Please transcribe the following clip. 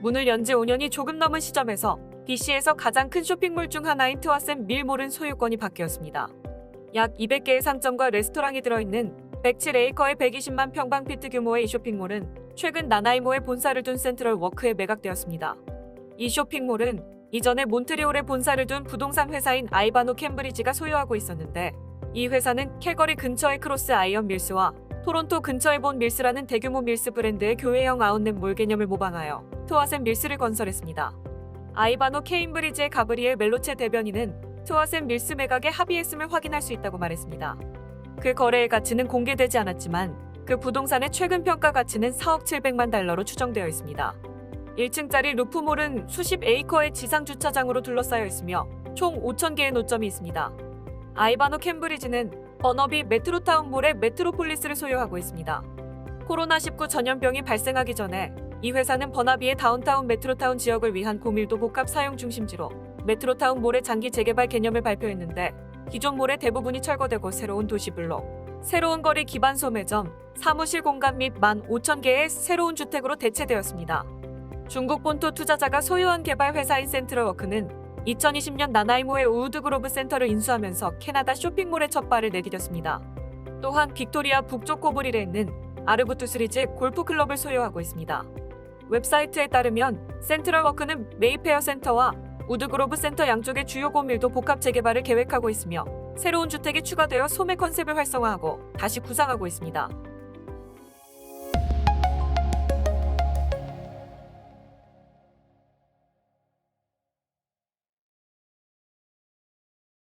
문을 연 지 5년이 조금 넘은 시점에서 BC에서 가장 큰 쇼핑몰 중 하나인 트와센 밀몰은 소유권이 바뀌었습니다. 약 200개의 상점과 레스토랑이 들어있는 107에이커의 120만 평방피트 규모의 이 쇼핑몰은 최근 나나이모에 본사를 둔 센트럴 워크에 매각되었습니다. 이 쇼핑몰은 이전에 몬트리올에 본사를 둔 부동산 회사인 아이바노 캠브리지가 소유하고 있었는데 이 회사는 캘거리 근처의 크로스 아이언 밀스와 토론토 근처의 본 밀스라는 대규모 밀스 브랜드의 교회형 아웃렛 몰 개념을 모방하여 투아센 밀스를 건설했습니다. 아이바노 케임브리지의 가브리엘 멜로체 대변인은 투아센 밀스 매각에 합의했음을 확인할 수 있다고 말했습니다. 그 거래의 가치는 공개되지 않았지만 그 부동산의 최근 평가 가치는 4억 700만 달러로 추정되어 있습니다. 1층짜리 루프몰은 수십 에이커의 지상 주차장으로 둘러싸여 있으며 총 5,000개의 노점이 있습니다. 아이바노 캠브리지는 버너비 메트로타운몰의 메트로폴리스를 소유하고 있습니다. 코로나19 전염병이 발생하기 전에 이 회사는 버나비의 다운타운 메트로타운 지역을 위한 고밀도 복합 사용 중심지로 메트로타운 몰의 장기 재개발 개념을 발표했는데 기존 몰의 대부분이 철거되고 새로운 도시 블록, 새로운 거리 기반 소매점, 사무실 공간 및 15,000개의 새로운 주택으로 대체되었습니다. 중국 본토 투자자가 소유한 개발 회사인 센트럴워크는 2020년 나나이모의 우드그로브 센터를 인수하면서 캐나다 쇼핑몰에 첫 발을 내디뎠습니다. 또한 빅토리아 북쪽 코브릴에 있는 아르부투 스리즈 골프 클럽을 소유하고 있습니다. 웹사이트에 따르면 센트럴워크는 메이페어 센터와 우드그로브 센터 양쪽의 주요 고밀도 복합 재개발을 계획하고 있으며 새로운 주택이 추가되어 소매 컨셉을 활성화하고 다시 구상하고 있습니다.